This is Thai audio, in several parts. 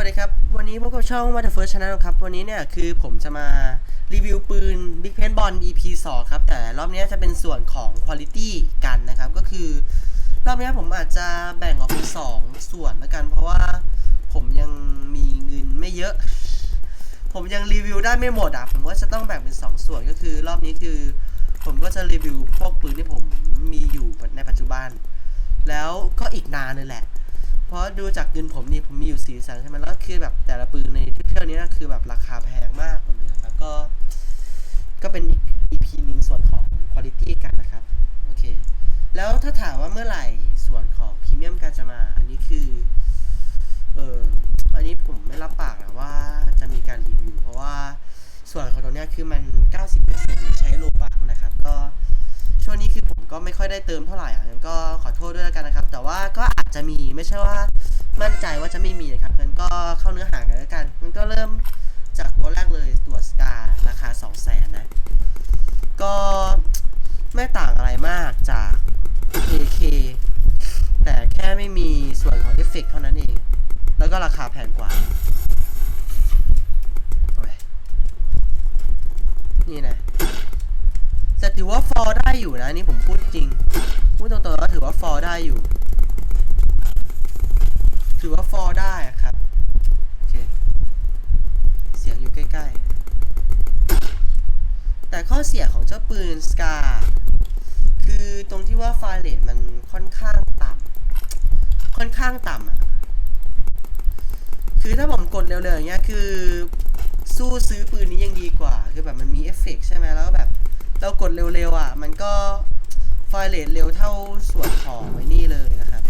วัสดีครับ วันนี้พบกับช่อง w a t e r First Channel ครับ วันนี้เนี่ยคือผมจะมารีวิวปืน Big Paint Ball EP 2 ครับ แต่รอบนี้จะเป็นส่วนของ Quality กันนะครับ ก็คือ รอบนี้ผมอาจจะแบ่งออกเป็น 2 ส่วนล้วกัน เพราะว่าผมยังมีเงินไม่เยอะ ผมยังรีวิวได้ไม่หมดอะ ผมก็จะต้องแบ่งเป็น 2 ส่วนก็คือ รอบนี้คือ ผมก็จะรีวิวพวกปืนที่ผมมีอยู่ในปัจจุบัน แล้วก็อีกนานเลยแหละ เพราะดูจากเงินผมนี่ผมมีอยู่สี่แสนใช่ไหมแล้วคือแบบแต่ละปืนในเที่ยวนี้คือแบบราคาแพงมากหมดเลยนะครับก็ ก็เป็นอีก EP หนึ่งส่วนของ Quality กันนะครับโอเค แล้วถ้าถามว่าเมื่อไหร่ส่วนของพรีเมียมการจะมา อันนี้คือเอออันนี้ผมไม่รับปากนะว่าจะมีการรีวิว เพราะว่าส่วนของตรงเนี้ยคือมัน 90%ใช้โลบักนะครับ ก็ ก็ไม่ค่อยได้เติมเท่าไหร่อะงั้นก็ขอโทษด้วยแล้วกันนะครับ แต่ว่าก็อาจจะมีไม่ใช่ว่ามั่นใจว่าจะไม่มีนะครับงั้นก็เข้าเนื้อหากันแล้วกันงั้นก็เริ่มจากตัวแรกเลยตัวสการาคา 2 0 0แสนนะ ก็ไม่ต่างอะไรมากจาก AK แต่แค่ไม่มีส่วนของเอฟเฟกเท่านั้นเอง แล้วก็ราคาแพงกว่า นี่นะ ถือว่าฟอร์ได้อยู่นะนี่ผมพูดจริง พูดตรงๆแล้วถือว่าฟอร์ได้อยู่ ถือว่าฟอร์ได้ครับโอเคเสียงอยู่ใกล้ๆ แต่ข้อเสียของเจ้าปืนสกาคือตรงที่ว่าไฟเลทมันค่อนข้างต่ำค่อนข้างต่ำอะคือถ้าผมกดเร็วๆอย่างเงี้ยคือสู้ซื้อปืนนี้ยังดีกว่า คือแบบมันมีเอฟเฟกต์ใช่ไหมแล้วแบบ เรากดเร็วๆอะ มันก็ไฟเลทเร็วเท่าส่วนของไอ้นี่เลยนะครับ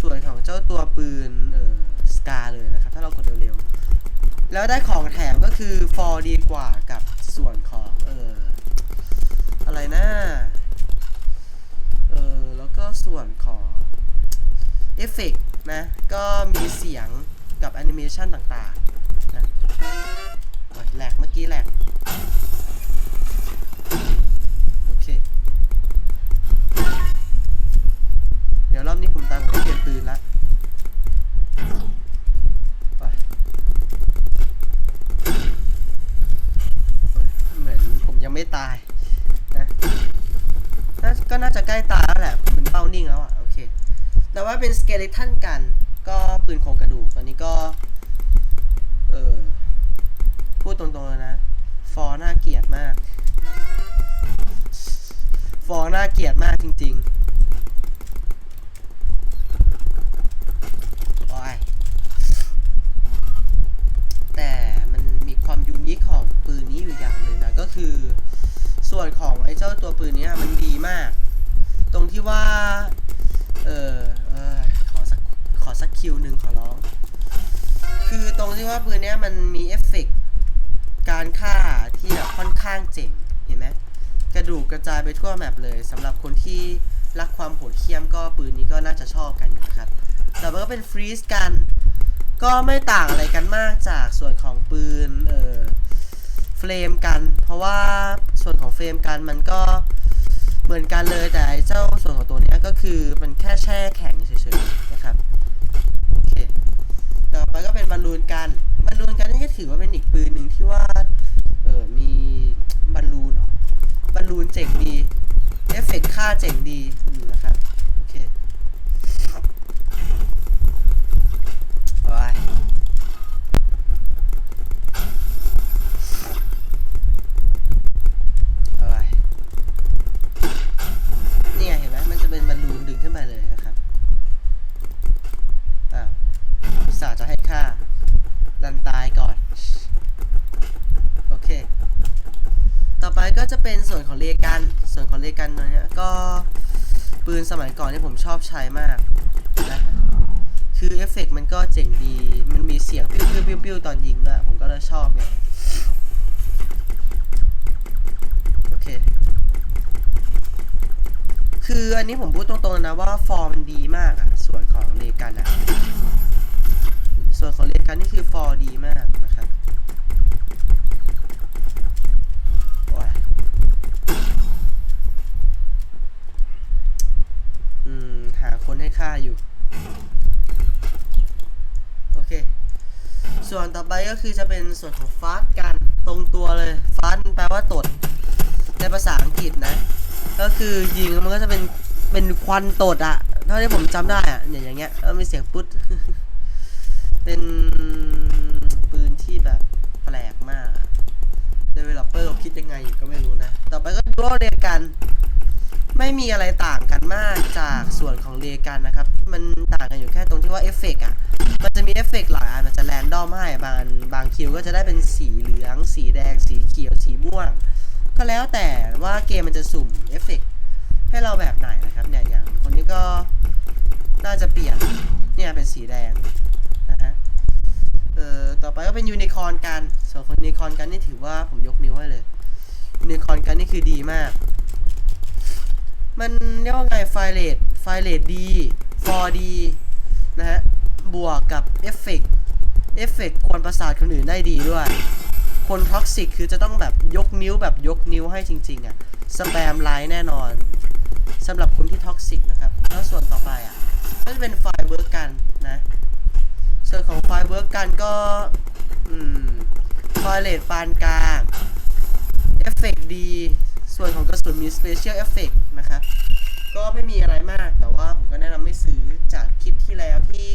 ส่วนของเจ้าตัวปืนเออสกาเลยนะครับ ถ้าเรากดเร็วๆ แล้วได้ของแถมก็คือฟอร์ดีกว่ากับส่วนของเอออะไรนะเออแล้วก็ส่วนของเอฟเฟกต์นะ ก็มีเสียงกับแอนิเมชันต่างๆนะแหลกเมื่อกี้แหลก โอเค เดี๋ยวรอบนี้ผมตามเขาเปลี่ยนปืนละไปเฮ้ยเหมือนผมยังไม่ตายนะน่าก็น่าจะใกล้ตายแล้วแหละ ผมเป็นเป้านิ่งแล้วอะ โอเค แต่ ว่าเป็นสเกเลตันกัน ก็ปืนโครงกระดูกอันนี้ก็ เออพูดตรงๆเลยนะ ฟอร์น่าเกลียดมาก ฟอร์น่าเกลียดมากจริง ๆ สักคิวหนึ่งขอร้อง คือตรงที่ว่าปืนเนี้ยมันมีเอฟเฟกต์การฆ่าที่แบบค่อนข้างเจ๋งเห็นไหมกระดูกกระจายไปทั่วแมปเลยสำหรับคนที่รักความโหดเหี้ยมก็ปืนนี้ก็น่าจะชอบกันอยู่นะครับ แต่ว่าก็เป็นฟรีสกันก็ไม่ต่างอะไรกันมากจากส่วนของปืนเอ่อเฟรมกัน เพราะว่าส่วนของเฟรมกันมันก็เหมือนกันเลยแต่เจ้าส่วนของตัวนี้ก็คือมันแค่แช่แข็งเฉยๆนะครับโอเคต่อไปก็เป็นบอลลูนกันบอลลูนกันนี่ก็ถือว่าเป็นอีกปืนหนึ่งที่ว่าเออมีบอลลูนเหรอ บอลลูนเจ๋งดี เอฟเฟกต์ค่าเจ๋งดีอยู่นะครับ โอเคโอ้ยโอ้ยเนี่ยเห็นไหมมันจะเป็นบอลลูนดึงขึ้นไปเลยนะครับ อ้าวอุตส่าห์จะให้ค่า ดันตายก่อน โอเค ต่อไปก็จะเป็นส่วนของเลกัน ส่วนของ เลกันตัวเนี้ยก็ปืนสมัยก่อนที่ผมชอบใช้มากนะคือเอฟเฟกต์มันก็เจ๋งดี มันมีเสียงปิ้วปิ้วปิ้วปิ้วตอนยิงด้วยผมก็เลยชอบไงโอเค คืออันนี้ผมพูดตรงๆนะว่าฟอร์มมันดีมากอะส่วนของเลกันอะส่วนของเลกันนี่คือฟอร์ดีมากนะครับ โอ้ยอืม หา คนให้ฆ่าอยู่ โอเค ส่วนต่อไปก็คือจะเป็นส่วนของฟาสกันตรงตัวเลยฟาสแปลว่าตด ในภาษาอังกฤษนะ ก็คือยิงมันก็จะเป็นเป็นควันตดอะเท่าที่ผมจำได้อะเนี่ยอย่างเงี้ยแล้วมีเสียงปุ๊ดเป็นปืนที่แบบแปลกมากอะ developer เขาคิดยังไงอยู่ก็ไม่รู้นะ ต่อไปก็ดูเรียกัน ไม่มีอะไรต่างกันมากจ เรียกันนะครับ มันต่างกันอยู่แค่ตรงที่ว่าเอฟเฟกต์อะ มันจะมีเอฟเฟกต์หลายอันมันจะแรนดอมให้บางบางคิวก็จะได้เป็นสีเหลือง สีแดง สีเขียว สีม่วง ก็แล้วแต่ว่าเกมมันจะสุ่มเอฟเฟกต์ให้เราแบบไหนนะครับเนี่ยอย่างคนนี้ก็น่าจะเปลี่ยนเนี่ยเป็นสีแดงนะฮะเอ่อต่อไปก็เป็นยูนิคอร์นกันส่วนคนยูนิคอร์นกันนี่ถือว่าผมยกนิ้วให้เลยยูนิคอร์นกันนี่คือดีมาก มันเรียกว่าไงไฟเลต ไฟเลตดี 4D นะฮะ บวกกับเอฟเฟกต์เอฟเฟกต์ควรประสาทคนอื่นได้ดีด้วย คนท็อกซิกคือจะต้องแบบยกนิ้วแบบยกนิ้วให้จริง ๆอะสแปมไลน์แน่นอนสำหรับคนที่ท็อกซิกนะครับ แล้วส่วนต่อไปอะก็จะเป็นไฟเวิร์กกันนะ ส่วนของไฟเวิร์กกันก็อืมไฟเลตปานกลางเอฟเฟกดี ส่วนของกระสุนมีสเปเชียลเอฟเฟกนะครับ ก็ไม่มีอะไรมากแต่ว่าผมก็แนะนำไม่ซื้อจากคลิปที่แล้วที่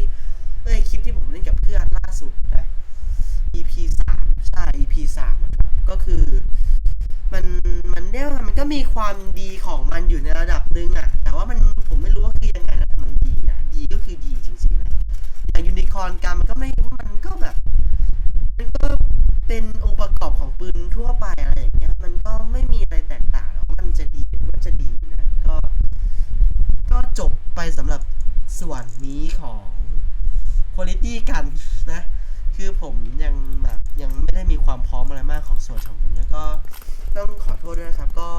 จบไปสำหรับส่วนนี้ของคุณลิตี้กันนะ คือผมยังแบบยังไม่ได้มีความพร้อมอะไรมากของส่วนของผมเนี่ยก็ต้องขอโทษด้วยนะครับ ก็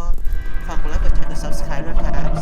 ฝากกดไลค์กดแชร์กด subscribe ด้วยครับ